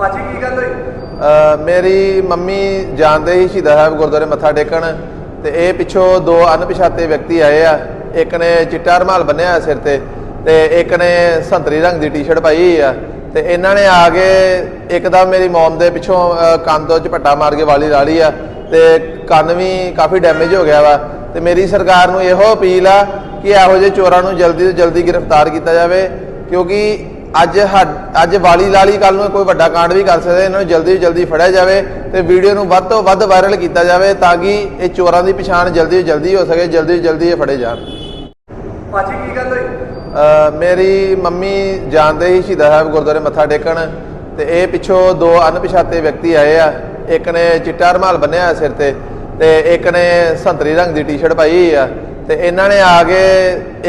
ਭਾਜੀ ਕੀ ਗੱਲ ਹੋਈ? ਮੇਰੀ ਮੰਮੀ ਜਾਂਦੇ ਹੀ ਸ਼ਹੀਦਾਂ ਸਾਹਿਬ ਗੁਰਦੁਆਰੇ ਮੱਥਾ ਟੇਕਣ ਤੇ ਇਹ ਪਿੱਛੋਂ ਦੋ ਅਣਪਛਾਤੇ ਵਿਅਕਤੀ ਆਏ ਆ। ਇੱਕ ਨੇ ਚਿੱਟਾ ਰੁਮਾਲ ਬੰਨਿਆ ਹੋਇਆ ਸਿਰ ਤੇ ਤੇ ਇੱਕ ਨੇ ਸੰਤਰੀ ਰੰਗ ਦੀ ਟੀ-ਸ਼ਰਟ ਪਾਈ ਹੋਈ ਆ ਤੇ ਇਹਨਾਂ ਨੇ ਆ ਕੇ ਇੱਕਦਮ ਮੇਰੀ ਮੌਮ ਦੇ ਪਿੱਛੋਂ ਕੰਨ ਤੋਂ ਝਪੱਟਾ ਮਾਰ ਕੇ ਵਾਲੀ ਲਾ ਲਈ ਆ ਤੇ ਕੰਨ ਵੀ ਕਾਫੀ ਡੈਮੇਜ ਹੋ ਗਿਆ ਵਾ ਤੇ ਮੇਰੀ ਸਰਕਾਰ ਨੂੰ ਇਹੋ ਅਪੀਲ ਆ ਕਿ ਇਹੋ ਜਿਹੇ ਚੋਰਾਂ ਨੂੰ ਜਲਦੀ ਤੋਂ ਜਲਦੀ ਗ੍ਰਿਫਤਾਰ ਕੀਤਾ ਜਾਵੇ ਕਿਉਂਕਿ ਅੱਜ ਅੱਜ ਵਾਲੀ ਲਾਲੀ ਕੱਲ ਨੂੰ ਕੋਈ ਵੱਡਾ ਕਾਂਡ ਵੀ ਕਰ ਸਕਦੇ ਇਹਨਾਂ ਨੂੰ ਜਲਦੀ ਤੋਂ ਜਲਦੀ ਫੜਿਆ ਜਾਵੇ ਤੇ ਵੀਡੀਓ ਨੂੰ ਵੱਧ ਤੋਂ ਵੱਧ ਵਾਇਰਲ ਕੀਤਾ ਜਾਵੇ ਤਾਂ ਕਿ ਇਹ ਚੋਰਾਂ ਦੀ ਪਛਾਣ ਜਲਦੀ ਤੋਂ ਜਲਦੀ ਹੋ ਸਕੇ ਜਲਦੀ ਤੋਂ ਜਲਦੀ ਇਹ ਫੜੇ ਜਾਣ। ਭਾਜੀ ਕੀ ਗੱਲ ਹੋਈ ਅ, ਮੇਰੀ ਮੰਮੀ ਜਾਂਦੇ ਹੀ ਸ਼ਹੀਦਾਂ ਸਾਹਿਬ ਗੁਰਦੁਆਰੇ ਮੱਥਾ ਟੇਕਣ ਤੇ ਇਹ ਪਿੱਛੋਂ ਦੋ ਅਣਪਛਾਤੇ ਵਿਅਕਤੀ ਆਏ ਆ। ਇੱਕ ਨੇ ਚਿੱਟਾ ਰੁਮਾਲ ਬੰਨਿਆ ਸਿਰ ਤੇ ਤੇ ਇੱਕ ਨੇ ਸੰਤਰੀ ਰੰਗ ਦੀ ਟੀ-ਸ਼ਰਟ ਪਾਈ ਆ। ਤੇ ਇਹਨਾਂ ਨੇ ਆ ਕੇ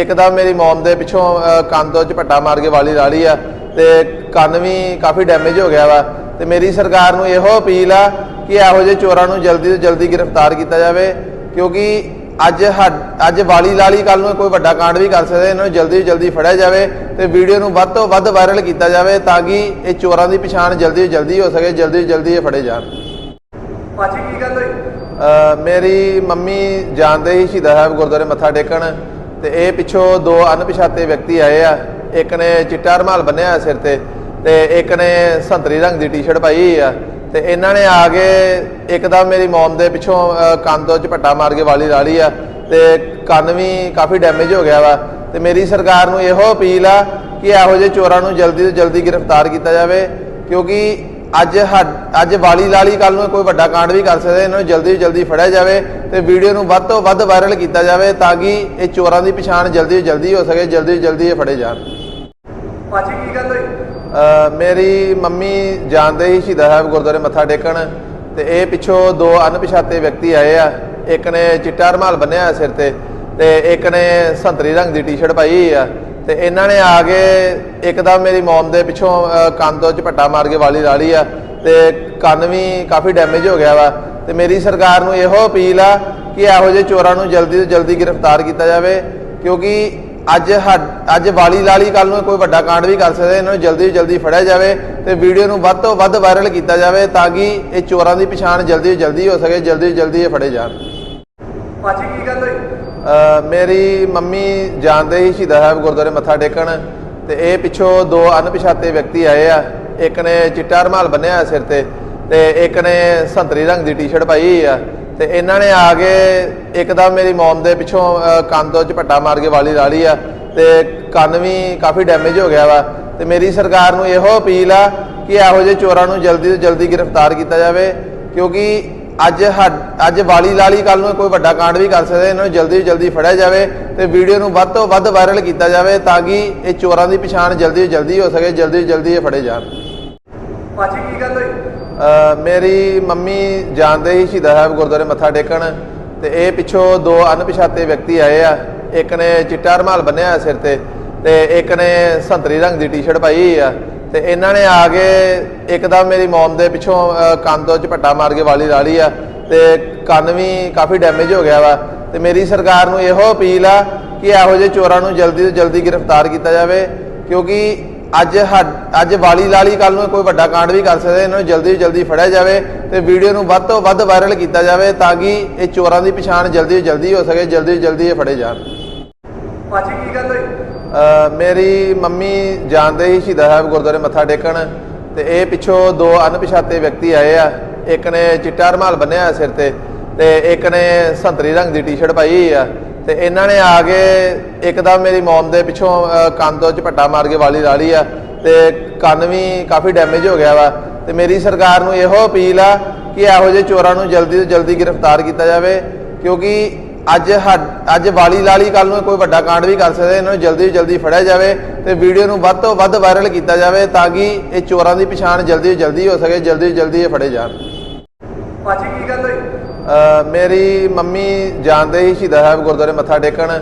ਇੱਕਦਮ ਮੇਰੀ ਮੌਮ ਦੇ ਪਿੱਛੋਂ ਕੰਨ ਤੋਂ ਝਪੱਟਾ ਮਾਰ ਕੇ ਵਾਲੀ ਲਾ ਲਈ ਆ ਤੇ ਕੰਨ ਵੀ ਕਾਫੀ ਡੈਮੇਜ ਹੋ ਗਿਆ ਵਾ। ਤੇ ਮੇਰੀ ਸਰਕਾਰ ਨੂੰ ਇਹੋ ਅਪੀਲ ਆ ਕਿ ਇਹੋ ਜਿਹੇ ਚੋਰਾਂ ਨੂੰ ਜਲਦੀ ਤੋਂ ਜਲਦੀ ਗ੍ਰਿਫਤਾਰ ਕੀਤਾ ਜਾਵੇ, ਕਿਉਂਕਿ ਅੱਜ ਹੱਡ- ਅੱਜ ਵਾਲੀ ਲਾਲੀ ਕੱਲ ਨੂੰ ਕੋਈ ਵੱਡਾ ਕਾਂਡ ਵੀ ਕਰ ਸਕਦੇ, ਇਹਨਾਂ ਨੂੰ ਜਲਦੀ ਤੋਂ ਜਲਦੀ ਫੜਿਆ ਜਾਵੇ ਤੇ ਵੀਡੀਓ ਨੂੰ ਵੱਧ ਤੋਂ ਵੱਧ ਵਾਇਰਲ ਕੀਤਾ ਜਾਵੇ ਤਾਂ ਕਿ ਇਹ ਚੋਰਾਂ ਦੀ ਪਛਾਣ ਜਲਦੀ ਤੋਂ ਜਲਦੀ ਹੋ ਸਕੇ, ਜਲਦੀ ਤੋਂ ਜਲਦੀ ਇਹ ਫੜੇ ਜਾਣ। ਭਾਜੀ ਮੇਰੀ ਮੰਮੀ ਜਾਂਦੇ ਹੀ ਸ਼ਹੀਦਾਂ ਸਾਹਿਬ ਗੁਰਦੁਆਰੇ ਮੱਥਾ ਟੇਕਣ ਤੇ ਇਹ ਪਿੱਛੋਂ ਦੋ ਅਣਪਛਾਤੇ ਵਿਅਕਤੀ ਆਏ ਆ। ਇੱਕ ਨੇ ਚਿੱਟਾ ਰੁਮਾਲ ਬੰਨਿਆ ਹੋਇਆ ਸਿਰ ਤੇ ਤੇ ਇੱਕ ਨੇ ਸੰਤਰੀ ਰੰਗ ਦੀ ਟੀ-ਸ਼ਰਟ ਪਾਈ ਹੋਈ ਆ। ਤੇ ਇਹਨਾਂ ਨੇ ਆ ਕੇ ਇੱਕਦਮ ਮੇਰੀ ਮੌਮ ਦੇ ਪਿੱਛੋਂ ਕੰਨ ਤੋਂ ਝਪੱਟਾ ਮਾਰ ਕੇ ਵਾਲੀ ਲਾ ਲਈ ਆ ਤੇ ਕੰਨ ਵੀ ਕਾਫੀ ਡੈਮੇਜ ਹੋ ਗਿਆ ਵਾ। ਤੇ ਮੇਰੀ ਸਰਕਾਰ ਨੂੰ ਇਹੋ ਅਪੀਲ ਆ ਕਿ ਇਹੋ ਜਿਹੇ ਚੋਰਾਂ ਨੂੰ ਜਲਦੀ ਤੋਂ ਜਲਦੀ ਗ੍ਰਿਫਤਾਰ ਕੀਤਾ ਜਾਵੇ ਕਿਉਂਕਿ ਅੱਜ ਅੱਜ ਵਾਲੀ ਲਾਲੀ ਕੱਲ ਨੂੰ ਕੋਈ ਵੱਡਾ ਕਾਂਡ ਵੀ ਕਰ ਸਕਦੇ ਇਹਨਾਂ ਨੂੰ ਜਲਦੀ ਜਲਦੀ ਫੜਿਆ ਜਾਵੇ ਤੇ ਵੀਡੀਓ ਨੂੰ ਵੱਧ ਤੋਂ ਵੱਧ ਵਾਇਰਲ ਕੀਤਾ ਜਾਵੇ ਤਾਂ ਕਿ ਇਹ ਚੋਰਾਂ ਦੀ ਪਛਾਣ ਜਲਦੀ ਜਲਦੀ ਹੋ ਸਕੇ ਜਲਦੀ ਜਲਦੀ ਇਹ ਫੜੇ ਜਾਣ। ਭਾਜੀ ਕੀ ਗੱਲ ਹੋਈ ਮੇਰੀ ਮੰਮੀ ਜਾਂਦੇ ਹੀ ਸ਼ਹੀਦਾਂ ਸਾਹਿਬ ਗੁਰਦੁਆਰੇ ਮੱਥਾ ਟੇਕਣ ਤੇ ਇਹ ਪਿੱਛੋਂ ਦੋ ਅਣਪਛਾਤੇ ਵਿਅਕਤੀ ਆਏ ਆ। ਇੱਕ ਨੇ ਚਿੱਟਾ ਰੁਮਾਲ ਬੰਨਿਆ ਸਿਰ ਤੇ ਤੇ ਇੱਕ ਨੇ ਸੰਤਰੀ ਰੰਗ ਦੀ ਟੀ-ਸ਼ਰਟ ਪਾਈ ਆ। ਤੇ ਇਹਨਾਂ ਨੇ ਆ ਕੇ ਇੱਕਦਮ ਮੇਰੀ ਮੌਮ ਦੇ ਪਿੱਛੋਂ ਕੰਨ ਤੋਂ ਝਪੱਟਾ ਮਾਰ ਕੇ ਵਾਲੀ ਲਾ ਲਈ ਆ ਤੇ ਕੰਨ ਵੀ ਕਾਫੀ ਡੈਮੇਜ ਹੋ ਗਿਆ ਵਾ। ਤੇ ਮੇਰੀ ਸਰਕਾਰ ਨੂੰ ਇਹੋ ਅਪੀਲ ਆ ਕਿ ਇਹੋ ਜਿਹੇ ਚੋਰਾਂ ਨੂੰ ਜਲਦੀ ਤੋਂ ਜਲਦੀ ਗ੍ਰਿਫਤਾਰ ਕੀਤਾ ਜਾਵੇ, ਕਿਉਂਕਿ ਅੱਜ ਹੱਡ- ਅੱਜ ਵਾਲੀ ਲਾਲੀ ਕੱਲ ਨੂੰ ਕੋਈ ਵੱਡਾ ਕਾਂਡ ਵੀ ਕਰ ਸਕਦੇ, ਇਹਨਾਂ ਨੂੰ ਜਲਦੀ ਤੋਂ ਜਲਦੀ ਫੜਿਆ ਜਾਵੇ ਤੇ ਵੀਡੀਓ ਨੂੰ ਵੱਧ ਤੋਂ ਵੱਧ ਵਾਇਰਲ ਕੀਤਾ ਜਾਵੇ ਤਾਂ ਕਿ ਇਹ ਚੋਰਾਂ ਦੀ ਪਛਾਣ ਜਲਦੀ ਤੋਂ ਜਲਦੀ ਹੋ ਸਕੇ, ਜਲਦੀ ਤੋਂ ਜਲਦੀ ਇਹ ਫੜੇ ਜਾਣ। ਭਾਜੀ, ਕੀ ਗੱਲ ਮੇਰੀ ਮੰਮੀ ਜਾਂਦੇ ਹੀ ਸ਼ਹੀਦਾਂ ਸਾਹਿਬ ਗੁਰਦੁਆਰੇ ਮੱਥਾ ਟੇਕਣ ਤੇ ਇਹ ਪਿੱਛੋਂ ਦੋ ਅਣਪਛਾਤੇ ਵਿਅਕਤੀ ਆਏ ਆ। ਇੱਕ ਨੇ ਚਿੱਟਾ ਰੁਮਾਲ ਬੰਨਿਆ ਸਿਰ ਤੇ ਤੇ ਇੱਕ ਨੇ ਸੰਤਰੀ ਰੰਗ ਦੀ ਟੀ-ਸ਼ਰਟ ਪਾਈ ਹੋਈ ਆ। ਤੇ ਇਹਨਾਂ ਨੇ ਆ ਕੇ ਇੱਕਦਮ ਮੇਰੀ ਮੌਮ ਦੇ ਪਿੱਛੋਂ ਕੰਨ ਤੋਂ ਝਪੱਟਾ ਮਾਰ ਕੇ ਵਾਲੀ ਲਾ ਲਈ ਆ ਤੇ ਕੰਨ ਵੀ ਕਾਫੀ ਡੈਮੇਜ ਹੋ ਗਿਆ ਵਾ। ਤੇ ਮੇਰੀ ਸਰਕਾਰ ਨੂੰ ਇਹੋ ਅਪੀਲ ਆ ਕਿ ਇਹੋ ਜਿਹੇ ਚੋਰਾਂ ਨੂੰ ਜਲਦੀ ਤੋਂ ਜਲਦੀ ਗ੍ਰਿਫਤਾਰ ਕੀਤਾ ਜਾਵੇ ਕਿਉਂਕਿ ਅੱਜ ਅੱਜ ਵਾਲੀ ਲਾਲੀ ਕੱਲ ਨੂੰ ਕੋਈ ਵੱਡਾ ਕਾਂਡ ਵੀ ਕਰ ਸਕਦੇ ਇਹਨਾਂ ਨੂੰ ਜਲਦੀ ਤੋਂ ਜਲਦੀ ਫੜਿਆ ਜਾਵੇ ਤੇ ਵੀਡੀਓ ਨੂੰ ਵੱਧ ਤੋਂ ਵੱਧ ਵਾਇਰਲ ਕੀਤਾ ਜਾਵੇ ਤਾਂ ਕਿ ਇਹ ਚੋਰਾਂ ਦੀ ਪਛਾਣ ਜਲਦੀ ਤੋਂ ਜਲਦੀ ਹੋ ਸਕੇ ਜਲਦੀ ਤੋਂ ਜਲਦੀ ਇਹ ਫੜੇ ਜਾਣ। ਭਾਜੀ ਕੀ ਗੱਲ ਹੋਈ? ਮੇਰੀ ਮੰਮੀ ਜਾਂਦੇ ਹੀ ਸ਼ਹੀਦਾਂ ਸਾਹਿਬ ਗੁਰਦੁਆਰੇ ਮੱਥਾ ਟੇਕਣ ਤੇ ਇਹ ਪਿੱਛੋਂ ਦੋ ਅਣਪਛਾਤੇ ਵਿਅਕਤੀ ਆਏ ਆ। ਇੱਕ ਨੇ ਚਿੱਟਾ ਰੁਮਾਲ ਬੰਨਿਆ ਸਿਰ ਤੇ ਤੇ ਇੱਕ ਨੇ ਸੰਤਰੀ ਰੰਗ ਦੀ ਟੀ-ਸ਼ਰਟ ਪਾਈ ਆ। ਤੇ ਇਹਨਾਂ ਨੇ ਆ ਕੇ ਇੱਕਦਮ ਮੇਰੀ ਮੌਮ ਦੇ ਪਿੱਛੋਂ ਕੰਨ ਤੋਂ ਝਪੱਟਾ ਮਾਰ ਕੇ ਵਾਲੀ ਲਾ ਲਈ ਆ ਤੇ ਕੰਨ ਵੀ ਕਾਫੀ ਡੈਮੇਜ ਹੋ ਗਿਆ ਵਾ। ਤੇ ਮੇਰੀ ਸਰਕਾਰ ਨੂੰ ਇਹੋ ਅਪੀਲ ਆ ਕਿ ਇਹੋ ਜਿਹੇ ਚੋਰਾਂ ਨੂੰ ਜਲਦੀ ਤੋਂ ਜਲਦੀ ਗ੍ਰਿਫਤਾਰ ਕੀਤਾ ਜਾਵੇ, ਕਿਉਂਕਿ ਅੱਜ ਹੱਡ- ਅੱਜ ਵਾਲੀ ਲਾਲੀ ਕੱਲ ਨੂੰ ਕੋਈ ਵੱਡਾ ਕਾਂਡ ਵੀ ਕਰ ਸਕਦੇ, ਇਹਨਾਂ ਨੂੰ ਜਲਦੀ ਤੋਂ ਜਲਦੀ ਫੜਿਆ ਜਾਵੇ ਤੇ ਵੀਡੀਓ ਨੂੰ ਵੱਧ ਤੋਂ ਵੱਧ ਵਾਇਰਲ ਕੀਤਾ ਜਾਵੇ ਤਾਂ ਕਿ ਇਹ ਚੋਰਾਂ ਦੀ ਪਛਾਣ ਜਲਦੀ ਤੋਂ ਜਲਦੀ ਹੋ ਸਕੇ, ਜਲਦੀ ਤੋਂ ਜਲਦੀ ਇਹ ਫੜੇ ਜਾਣ। ਭਾਜੀ ਕੀ ਗੱਲ ਮੇਰੀ ਮੰਮੀ ਜਾਂਦੇ ਹੀ ਸ਼ਹੀਦਾਂ ਸਾਹਿਬ ਗੁਰਦੁਆਰੇ ਮੱਥਾ ਟੇਕਣ ਤੇ ਇਹ ਪਿੱਛੋਂ ਦੋ ਅਣਪਛਾਤੇ ਵਿਅਕਤੀ ਆਏ ਆ। ਇੱਕ ਨੇ ਚਿੱਟਾ ਰੁਮਾਲ ਬੰਨਿਆ ਹੋਇਆ ਸਿਰ ਤੇ ਤੇ ਇੱਕ ਨੇ ਸੰਤਰੀ ਰੰਗ ਦੀ ਟੀ-ਸ਼ਰਟ ਪਾਈ ਹੋਈ ਆ। ਤੇ ਇਹਨਾਂ ਨੇ ਆ ਕੇ ਇੱਕਦਮ ਮੇਰੀ ਮੌਮ ਦੇ ਪਿੱਛੋਂ ਕੰਨ ਤੋਂ ਝਪੱਟਾ ਮਾਰ ਕੇ ਵਾਲੀ ਲਾ ਲਈ ਆ ਤੇ ਕੰਨ ਵੀ ਕਾਫੀ ਡੈਮੇਜ ਹੋ ਗਿਆ ਵਾ। ਤੇ ਮੇਰੀ ਸਰਕਾਰ ਨੂੰ ਇਹੋ ਅਪੀਲ ਆ ਕਿ ਇਹੋ ਜਿਹੇ ਚੋਰਾਂ ਨੂੰ ਜਲਦੀ ਤੋਂ ਜਲਦੀ ਗ੍ਰਿਫਤਾਰ ਕੀਤਾ ਜਾਵੇ ਕਿਉਂਕਿ ਅੱਜ ਅੱਜ ਵਾਲੀ ਲਾਲੀ ਕੱਲ ਨੂੰ ਕੋਈ ਵੱਡਾ ਕਾਂਡ ਵੀ ਕਰ ਸਕਦੇ ਇਹਨਾਂ ਨੂੰ ਜਲਦੀ ਤੋਂ ਜਲਦੀ ਫੜਿਆ ਜਾਵੇ ਤੇ ਵੀਡੀਓ ਨੂੰ ਵੱਧ ਤੋਂ ਵੱਧ ਵਾਇਰਲ ਕੀਤਾ ਜਾਵੇ ਤਾਂ ਕਿ ਇਹ ਚੋਰਾਂ ਦੀ ਪਛਾਣ ਜਲਦੀ ਤੋਂ ਜਲਦੀ ਹੋ ਸਕੇ ਜਲਦੀ ਤੋਂ ਜਲਦੀ ਇਹ ਫੜੇ ਜਾਣ। ਭਾਜੀ ਕੀ ਗੱਲ ਹੋਈ? ਮੇਰੀ ਮੰਮੀ ਜਾਂਦੇ ਹੀ ਸ਼ਹੀਦਾਂ ਸਾਹਿਬ ਗੁਰਦੁਆਰੇ ਮੱਥਾ ਟੇਕਣ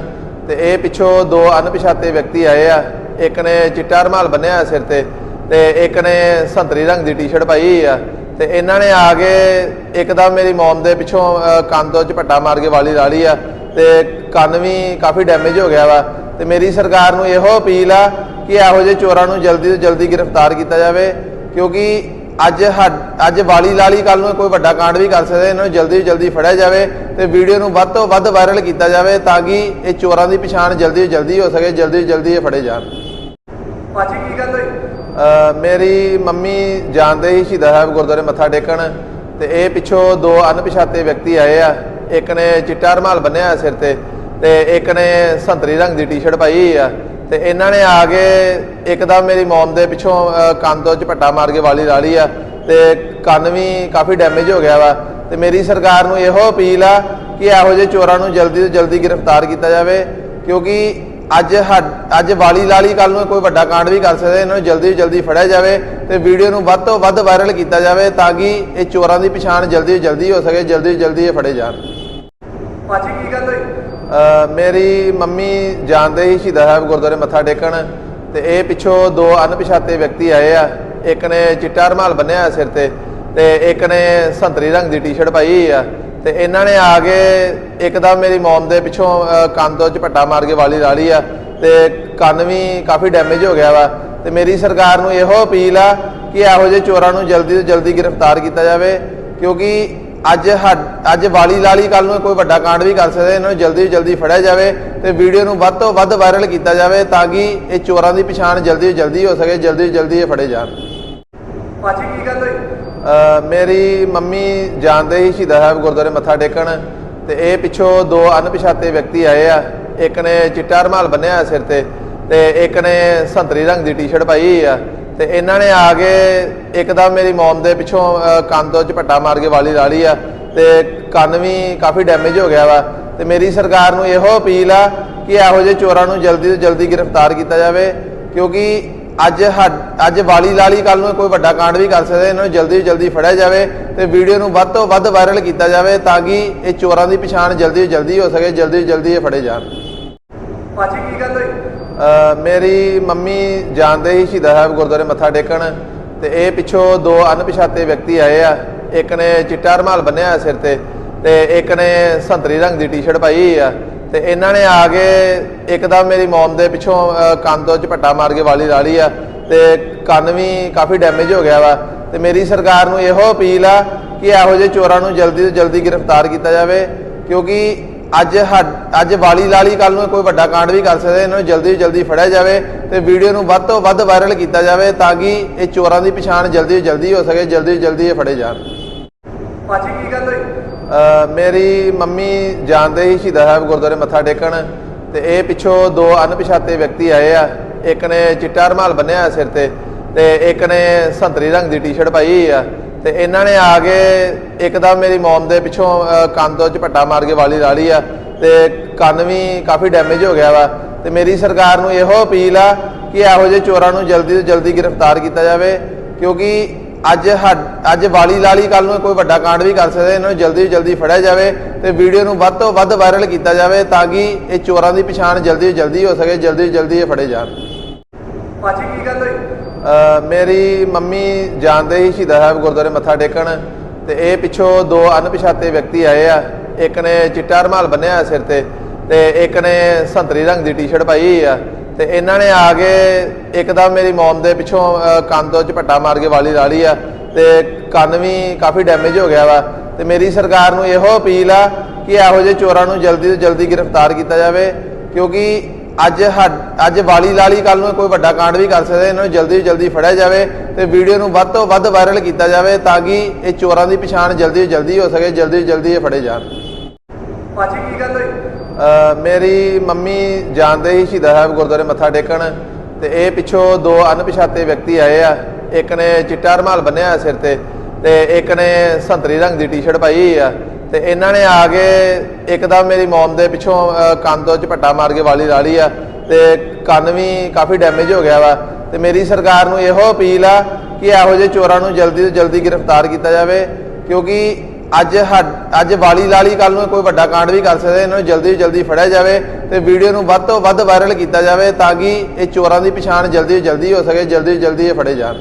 ਤੇ ਇਹ ਪਿੱਛੋਂ ਦੋ ਅਣਪਛਾਤੇ ਵਿਅਕਤੀ ਆਏ ਆ। ਇੱਕ ਨੇ ਚਿੱਟਾ ਰੁਮਾਲ ਬੰਨਿਆ ਸਿਰ ਤੇ ਤੇ ਇੱਕ ਨੇ ਸੰਤਰੀ ਰੰਗ ਦੀ ਟੀ-ਸ਼ਰਟ ਪਾਈ ਆ। ਤੇ ਇਹਨਾਂ ਨੇ ਆ ਕੇ ਇੱਕਦਮ ਮੇਰੀ ਮੌਮ ਦੇ ਪਿੱਛੋਂ ਕੰਨ ਤੋਂ ਝਪੱਟਾ ਮਾਰ ਕੇ ਵਾਲੀ ਲਾ ਲਈ ਆ ਤੇ ਕੰਨ ਵੀ ਕਾਫੀ ਡੈਮੇਜ ਹੋ ਗਿਆ ਵਾ ਤੇ ਮੇਰੀ ਸਰਕਾਰ ਨੂੰ ਇਹੋ ਅਪੀਲ ਆ ਕਿ ਇਹੋ ਜਿਹੇ ਚੋਰਾਂ ਨੂੰ ਜਲਦੀ ਤੋਂ ਜਲਦੀ ਗ੍ਰਿਫਤਾਰ ਕੀਤਾ ਜਾਵੇ, ਕਿਉਂਕਿ ਅੱਜ ਹੱਡ- ਅੱਜ ਵਾਲੀ ਲਾਲੀ ਕੱਲ ਨੂੰ ਕੋਈ ਵੱਡਾ ਕਾਂਡ ਵੀ ਕਰ ਸਕਦੇ, ਇਹਨਾਂ ਨੂੰ ਜਲਦੀ ਤੋਂ ਜਲਦੀ ਫੜਿਆ ਜਾਵੇ ਤੇ ਵੀਡੀਓ ਨੂੰ ਵੱਧ ਤੋਂ ਵੱਧ ਵਾਇਰਲ ਕੀਤਾ ਜਾਵੇ ਤਾਂ ਕਿ ਇਹ ਚੋਰਾਂ ਦੀ ਪਛਾਣ ਜਲਦੀ ਤੋਂ ਜਲਦੀ ਹੋ ਸਕੇ, ਜਲਦੀ ਤੋਂ ਜਲਦੀ ਇਹ ਫੜੇ ਜਾਣ। ਭਾਜੀ, ਕੀ ਗੱਲ ਹੋਈ? ਮੇਰੀ ਮੰਮੀ ਜਾਣਦੇ ਹੀ ਸ਼ਹੀਦਾਂ ਸਾਹਿਬ ਗੁਰਦੁਆਰੇ ਮੱਥਾ ਟੇਕਣ ਤੇ ਇਹ ਪਿੱਛੋਂ ਦੋ ਅਣਪਛਾਤੇ ਵਿਅਕਤੀ ਆਏ ਆ। ਇੱਕ ਨੇ ਚਿੱਟਾ ਰੁਮਾਲ ਬੰਨਿਆ ਹੋਇਆ ਸਿਰ ਤੇ ਤੇ ਇੱਕ ਨੇ ਸੰਤਰੀ ਰੰਗ ਦੀ ਟੀ-ਸ਼ਰਟ ਪਾਈ ਹੋਈ ਆ। ਤੇ ਇਹਨਾਂ ਨੇ ਆ ਕੇ ਇੱਕਦਮ ਮੇਰੀ ਮੌਮ ਦੇ ਪਿੱਛੋਂ ਕੰਨ ਤੋਂ ਝਪੱਟਾ ਮਾਰ ਕੇ ਵਾਲੀ ਲਾ ਲਈ ਆ ਤੇ ਕੰਨ ਵੀ ਕਾਫੀ ਡੈਮੇਜ ਹੋ ਗਿਆ ਵਾ। ਤੇ ਮੇਰੀ ਸਰਕਾਰ ਨੂੰ ਇਹੋ ਅਪੀਲ ਆ ਕਿ ਇਹੋ ਜਿਹੇ ਚੋਰਾਂ ਨੂੰ ਜਲਦੀ ਤੋਂ ਜਲਦੀ ਗ੍ਰਿਫਤਾਰ ਕੀਤਾ ਜਾਵੇ ਕਿਉਂਕਿ ਅੱਜ ਅੱਜ ਵਾਲੀ ਲਾਲੀ ਕੱਲ ਨੂੰ ਕੋਈ ਵੱਡਾ ਕਾਂਡ ਵੀ ਕਰ ਸਕਦੇ ਇਹਨਾਂ ਨੂੰ ਜਲਦੀ ਜਲਦੀ ਫੜਿਆ ਜਾਵੇ ਤੇ ਵੀਡੀਓ ਨੂੰ ਵੱਧ ਤੋਂ ਵੱਧ ਵਾਇਰਲ ਕੀਤਾ ਜਾਵੇ ਤਾਂ ਕਿ ਇਹ ਚੋਰਾਂ ਦੀ ਪਛਾਣ ਜਲਦੀ ਜਲਦੀ ਹੋ ਸਕੇ ਜਲਦੀ ਜਲਦੀ ਇਹ ਫੜੇ ਜਾਣ। ਭਾਜੀ ਕੀ ਗੱਲ ਹੋਈ ਮੇਰੀ ਮੰਮੀ ਜਾਣਦੇ ਹੀ ਸ਼ਹੀਦਾਂ ਸਾਹਿਬ ਗੁਰਦੁਆਰੇ ਮੱਥਾ ਟੇਕਣ ਤੇ ਇਹ ਪਿੱਛੋਂ ਦੋ ਅਣਪਛਾਤੇ ਵਿਅਕਤੀ ਆਏ ਆ। ਇੱਕ ਨੇ ਚਿੱਟਾ ਰੁਮਾਲ ਬੰਨਿਆ ਸਿਰ ਤੇ ਤੇ ਇੱਕ ਨੇ ਸੰਤਰੀ ਰੰਗ ਦੀ ਟੀ-ਸ਼ਰਟ ਪਾਈ ਆ। ਤੇ ਇਹਨਾਂ ਨੇ ਆ ਕੇ ਇੱਕਦਮ ਮੇਰੀ ਮੌਮ ਦੇ ਪਿੱਛੋਂ ਕੰਨ ਤੋਂ ਝਪੱਟਾ ਮਾਰ ਕੇ ਵਾਲੀ ਲਾ ਲਈ ਆ ਤੇ ਕੰਨ ਵੀ ਕਾਫੀ ਡੈਮੇਜ ਹੋ ਗਿਆ ਵਾ। ਤੇ ਮੇਰੀ ਸਰਕਾਰ ਨੂੰ ਇਹੋ ਅਪੀਲ ਆ ਕਿ ਇਹੋ ਜਿਹੇ ਚੋਰਾਂ ਨੂੰ ਜਲਦੀ ਤੋਂ ਜਲਦੀ ਗ੍ਰਿਫਤਾਰ ਕੀਤਾ ਜਾਵੇ, ਕਿਉਂਕਿ ਅੱਜ ਹੱਡ- ਅੱਜ ਵਾਲੀ ਲਾਲੀ ਕੱਲ ਨੂੰ ਕੋਈ ਵੱਡਾ ਕਾਂਡ ਵੀ ਕਰ ਸਕਦੇ, ਇਹਨਾਂ ਨੂੰ ਜਲਦੀ ਤੋਂ ਜਲਦੀ ਫੜਿਆ ਜਾਵੇ ਤੇ ਵੀਡੀਓ ਨੂੰ ਵੱਧ ਤੋਂ ਵੱਧ ਵਾਇਰਲ ਕੀਤਾ ਜਾਵੇ ਤਾਂ ਕਿ ਇਹ ਚੋਰਾਂ ਦੀ ਪਛਾਣ ਜਲਦੀ ਤੋਂ ਜਲਦੀ ਹੋ ਸਕੇ, ਜਲਦੀ ਤੋਂ ਜਲਦੀ ਇਹ ਫੜੇ ਜਾਣ। ਭਾਜੀ, ਕੀ ਗੱਲ ਹੋਈ? ਮੇਰੀ ਮੰਮੀ ਜਾਣਦੇ ਹੀ ਸ਼ਹੀਦਾਂ ਸਾਹਿਬ ਗੁਰਦੁਆਰੇ ਮੱਥਾ ਟੇਕਣ ਤੇ ਇਹ ਪਿੱਛੋਂ ਦੋ ਅਣਪਛਾਤੇ ਵਿਅਕਤੀ ਆਏ ਆ। ਇੱਕ ਨੇ ਚਿੱਟਾ ਰੁਮਾਲ ਬੰਨਿਆ ਸਿਰ ਤੇ ਤੇ ਇੱਕ ਨੇ ਸੰਤਰੀ ਰੰਗ ਦੀ ਟੀ-ਸ਼ਰਟ ਪਾਈ ਹੋਈ ਆ ਤੇ ਇਹਨਾਂ ਨੇ ਆ ਕੇ ਇੱਕਦਮ ਮੇਰੀ ਮੌਮ ਦੇ ਪਿੱਛੋਂ ਕੰਨ ਤੋਂ ਝਪੱਟਾ ਮਾਰ ਕੇ ਵਾਲੀ ਲਾ ਲਈ ਆ ਤੇ ਕੰਨ ਵੀ ਕਾਫੀ ਡੈਮੇਜ ਹੋ ਗਿਆ ਵਾ। ਤੇ ਮੇਰੀ ਸਰਕਾਰ ਨੂੰ ਇਹੋ ਅਪੀਲ ਆ ਕਿ ਇਹੋ ਜਿਹੇ ਚੋਰਾਂ ਨੂੰ ਜਲਦੀ ਤੋਂ ਜਲਦੀ ਗ੍ਰਿਫਤਾਰ ਕੀਤਾ ਜਾਵੇ ਕਿਉਂਕਿ ਅੱਜ ਅੱਜ ਵਾਲੀ ਲਾਲੀ ਕੱਲ ਨੂੰ ਕੋਈ ਵੱਡਾ ਕਾਂਡ ਵੀ ਕਰ ਸਕਦੇ ਇਹਨਾਂ ਨੂੰ ਜਲਦੀ ਜਲਦੀ ਫੜਿਆ ਜਾਵੇ ਤੇ ਵੀਡੀਓ ਨੂੰ ਵੱਧ ਤੋਂ ਵੱਧ ਵਾਇਰਲ ਕੀਤਾ ਜਾਵੇ ਤਾਂ ਕਿ ਇਹ ਚੋਰਾਂ ਦੀ ਪਛਾਣ ਜਲਦੀ ਜਲਦੀ ਹੋ ਸਕੇ ਜਲਦੀ ਜਲਦੀ ਇਹ ਫੜੇ ਜਾਣ। ਭਾਜੀ ਕੀ ਗੱਲ ਹੋਈ? ਮੇਰੀ ਮੰਮੀ ਜਾਣਦੇ ਹੀ ਸ਼ਹੀਦਾਂ ਸਾਹਿਬ ਗੁਰਦੁਆਰੇ ਮੱਥਾ ਟੇਕਣ ਤੇ ਇਹ ਪਿੱਛੋਂ ਦੋ ਅਣਪਛਾਤੇ ਵਿਅਕਤੀ ਆਏ ਆ। ਇੱਕ ਨੇ ਚਿੱਟਾ ਰੁਮਾਲ ਬੰਨਿਆ ਸਿਰ ਤੇ ਤੇ ਇੱਕ ਨੇ ਸੰਤਰੀ ਰੰਗ ਦੀ ਟੀ-ਸ਼ਰਟ ਪਾਈ ਆ। ਤੇ ਇਹਨਾਂ ਨੇ ਆ ਕੇ ਇੱਕਦਮ ਮੇਰੀ ਮੌਮ ਦੇ ਪਿੱਛੋਂ ਕੰਨ ਤੋਂ ਝਪੱਟਾ ਮਾਰ ਕੇ ਵਾਲੀ ਲਾ ਲਈ ਆ ਤੇ ਕੰਨ ਵੀ ਕਾਫੀ ਡੈਮੇਜ ਹੋ ਗਿਆ ਵਾ ਤੇ ਮੇਰੀ ਸਰਕਾਰ ਨੂੰ ਇਹੋ ਅਪੀਲ ਆ ਕਿ ਇਹੋ ਜਿਹੇ ਚੋਰਾਂ ਨੂੰ ਜਲਦੀ ਤੋਂ ਜਲਦੀ ਗ੍ਰਿਫਤਾਰ ਕੀਤਾ ਜਾਵੇ, ਕਿਉਂਕਿ ਅੱਜ ਹੱਡ- ਅੱਜ ਵਾਲੀ ਲਾਲੀ ਕੱਲ ਨੂੰ ਕੋਈ ਵੱਡਾ ਕਾਂਡ ਵੀ ਕਰ ਸਕਦੇ, ਇਹਨਾਂ ਨੂੰ ਜਲਦੀ ਤੋਂ ਜਲਦੀ ਫੜਿਆ ਜਾਵੇ ਤੇ ਵੀਡੀਓ ਨੂੰ ਵੱਧ ਤੋਂ ਵੱਧ ਵਾਇਰਲ ਕੀਤਾ ਜਾਵੇ ਤਾਂ ਕਿ ਇਹ ਚੋਰਾਂ ਦੀ ਪਛਾਣ ਜਲਦੀ ਤੋਂ ਜਲਦੀ ਹੋ ਸਕੇ, ਜਲਦੀ ਤੋਂ ਜਲਦੀ ਇਹ ਫੜੇ ਜਾਣ। ਭਾਜੀ, ਕੀ ਗੱਲ ਮੇਰੀ ਮੰਮੀ ਜਾਣਦੇ ਹੀ ਸ਼ਹੀਦਾਂ ਸਾਹਿਬ ਗੁਰਦੁਆਰੇ ਮੱਥਾ ਟੇਕਣ ਤੇ ਇਹ ਪਿੱਛੋਂ ਦੋ ਅਣਪਛਾਤੇ ਵਿਅਕਤੀ ਆਏ ਆ। ਇੱਕ ਨੇ ਚਿੱਟਾ ਰੁਮਾਲ ਬੰਨਿਆ ਹੋਇਆ ਸਿਰ ਤੇ ਤੇ ਇੱਕ ਨੇ ਸੰਤਰੀ ਰੰਗ ਦੀ ਟੀ-ਸ਼ਰਟ ਪਾਈ ਹੋਈ ਆ। ਤੇ ਇਹਨਾਂ ਨੇ ਆ ਕੇ ਇੱਕਦਮ ਮੇਰੀ ਮੌਮ ਦੇ ਪਿੱਛੋਂ ਕੰਨ ਤੋਂ ਝਪੱਟਾ ਮਾਰ ਕੇ ਵਾਲੀ ਲਾ ਲਈ ਆ ਤੇ ਕੰਨ ਵੀ ਕਾਫੀ ਡੈਮੇਜ ਹੋ ਗਿਆ ਵਾ। ਤੇ ਮੇਰੀ ਸਰਕਾਰ ਨੂੰ ਇਹੋ ਅਪੀਲ ਆ ਕਿ ਇਹੋ ਜਿਹੇ ਚੋਰਾਂ ਨੂੰ ਜਲਦੀ ਤੋਂ ਜਲਦੀ ਗ੍ਰਿਫਤਾਰ ਕੀਤਾ ਜਾਵੇ ਕਿਉਂਕਿ ਅੱਜ ਅੱਜ ਵਾਲੀ ਲਾਲੀ ਕੱਲ ਨੂੰ ਕੋਈ ਵੱਡਾ ਕਾਂਡ ਵੀ ਕਰ ਸਕਦੇ ਇਹਨਾਂ ਨੂੰ ਜਲਦੀ ਤੋਂ ਜਲਦੀ ਫੜਿਆ ਜਾਵੇ ਤੇ ਵੀਡੀਓ ਨੂੰ ਵੱਧ ਤੋਂ ਵੱਧ ਵਾਇਰਲ ਕੀਤਾ ਜਾਵੇ ਤਾਂ ਕਿ ਇਹ ਚੋਰਾਂ ਦੀ ਪਛਾਣ ਜਲਦੀ ਤੋਂ ਜਲਦੀ ਹੋ ਸਕੇ ਜਲਦੀ ਤੋਂ ਜਲਦੀ ਇਹ ਫੜੇ ਜਾਣ। ਭਾਜੀ ਕੀ ਗੱਲ ਹੋਈ? ਮੇਰੀ ਮੰਮੀ ਜਾਣਦੇ ਹੀ ਸ਼ਹੀਦਾਂ ਸਾਹਿਬ ਗੁਰਦੁਆਰੇ ਮੱਥਾ ਟੇਕਣ ਤੇ ਇਹ ਪਿੱਛੋਂ ਦੋ ਅਣਪਛਾਤੇ ਵਿਅਕਤੀ ਆਏ ਆ। ਇੱਕ ਨੇ ਚਿੱਟਾ ਰੁਮਾਲ ਬੰਨਿਆ ਸਿਰ ਤੇ ਤੇ ਇੱਕ ਨੇ ਸੰਤਰੀ ਰੰਗ ਦੀ ਟੀ-ਸ਼ਰਟ ਪਾਈ ਆ। ਤੇ ਇਹਨਾਂ ਨੇ ਆ ਕੇ ਇੱਕਦਮ ਮੇਰੀ ਮੌਮ ਦੇ ਪਿੱਛੋਂ ਕੰਨ ਤੋਂ ਝਪੱਟਾ ਮਾਰ ਕੇ ਵਾਲੀ ਲਾ ਲਈ ਆ ਤੇ ਕੰਨ ਵੀ ਕਾਫੀ ਡੈਮੇਜ ਹੋ ਗਿਆ ਵਾ ਤੇ ਮੇਰੀ ਸਰਕਾਰ ਨੂੰ ਇਹੋ ਅਪੀਲ ਆ ਕਿ ਇਹੋ ਜਿਹੇ ਚੋਰਾਂ ਨੂੰ ਜਲਦੀ ਤੋਂ ਜਲਦੀ ਗ੍ਰਿਫਤਾਰ ਕੀਤਾ ਜਾਵੇ, ਕਿਉਂਕਿ ਅੱਜ ਹੱਡ- ਅੱਜ ਵਾਲੀ ਲਾਲੀ ਕੱਲ ਨੂੰ ਕੋਈ ਵੱਡਾ ਕਾਂਡ ਵੀ ਕਰ ਸਕਦੇ, ਇਹਨਾਂ ਨੂੰ ਜਲਦੀ ਤੋਂ ਜਲਦੀ ਫੜਿਆ ਜਾਵੇ ਤੇ ਵੀਡੀਓ ਨੂੰ ਵੱਧ ਤੋਂ ਵੱਧ ਵਾਇਰਲ ਕੀਤਾ ਜਾਵੇ ਤਾਂ ਕਿ ਇਹ ਚੋਰਾਂ ਦੀ ਪਛਾਣ ਜਲਦੀ ਤੋਂ ਜਲਦੀ ਹੋ ਸਕੇ, ਜਲਦੀ ਤੋਂ ਜਲਦੀ ਇਹ ਫੜੇ ਜਾਣ। ਭਾਜੀ ਮੇਰੀ ਮੰਮੀ ਜਾਣਦੇ ਹੀ ਸ਼ਹੀਦਾਂ ਸਾਹਿਬ ਗੁਰਦੁਆਰੇ ਮੱਥਾ ਟੇਕਣ ਤੇ ਇਹ ਪਿੱਛੋਂ ਦੋ ਅਣਪਛਾਤੇ ਵਿਅਕਤੀ ਆਏ ਆ। ਇੱਕ ਨੇ ਚਿੱਟਾ ਰੁਮਾਲ ਬੰਨਿਆ ਹੋਇਆ ਸਿਰ ਤੇ ਤੇ ਇੱਕ ਨੇ ਸੰਤਰੀ ਰੰਗ ਦੀ ਟੀ-ਸ਼ਰਟ ਪਾਈ ਹੋਈ ਆ। ਤੇ ਇਹਨਾਂ ਨੇ ਆ ਕੇ ਇੱਕਦਮ ਮੇਰੀ ਮੌਮ ਦੇ ਪਿੱਛੋਂ ਅ, ਕੰਨ ਤੋਂ ਝਪੱਟਾ ਮਾਰ ਕੇ ਵਾਲੀ ਲਾ ਲਈ ਆ ਤੇ ਕੰਨ ਵੀ ਕਾਫੀ ਡੈਮੇਜ ਹੋ ਗਿਆ ਵਾ। ਤੇ ਮੇਰੀ ਸਰਕਾਰ ਨੂੰ ਇਹੋ ਅਪੀਲ ਆ ਕਿ ਇਹੋ ਜਿਹੇ ਚੋਰਾਂ ਨੂੰ ਜਲਦੀ ਤੋਂ ਜਲਦੀ ਗ੍ਰਿਫਤਾਰ ਕੀਤਾ ਜਾਵੇ ਕਿਉਂਕਿ ਅੱਜ ਹੱਡ- ਅੱਜ ਵਾਲੀ ਲਾਲੀ ਕੱਲ ਨੂੰ ਕੋਈ ਵੱਡਾ ਕਾਂਡ ਵੀ ਕਰ ਸਕਦੇ, ਇਹਨਾਂ ਨੂੰ ਜਲਦੀ ਤੋਂ ਜਲਦੀ ਫੜਿਆ ਜਾਵੇ ਤੇ ਵੀਡੀਓ ਨੂੰ ਵੱਧ ਤੋਂ ਵੱਧ ਵਾਇਰਲ ਕੀਤਾ ਜਾਵੇ ਤਾਂ ਕਿ ਇਹ ਚੋਰਾਂ ਦੀ ਪਛਾਣ ਜਲਦੀ ਤੋਂ ਜਲਦੀ ਹੋ ਸਕੇ, ਜਲਦੀ ਤੋਂ ਜਲਦੀ ਇਹ ਫੜੇ ਜਾਣ।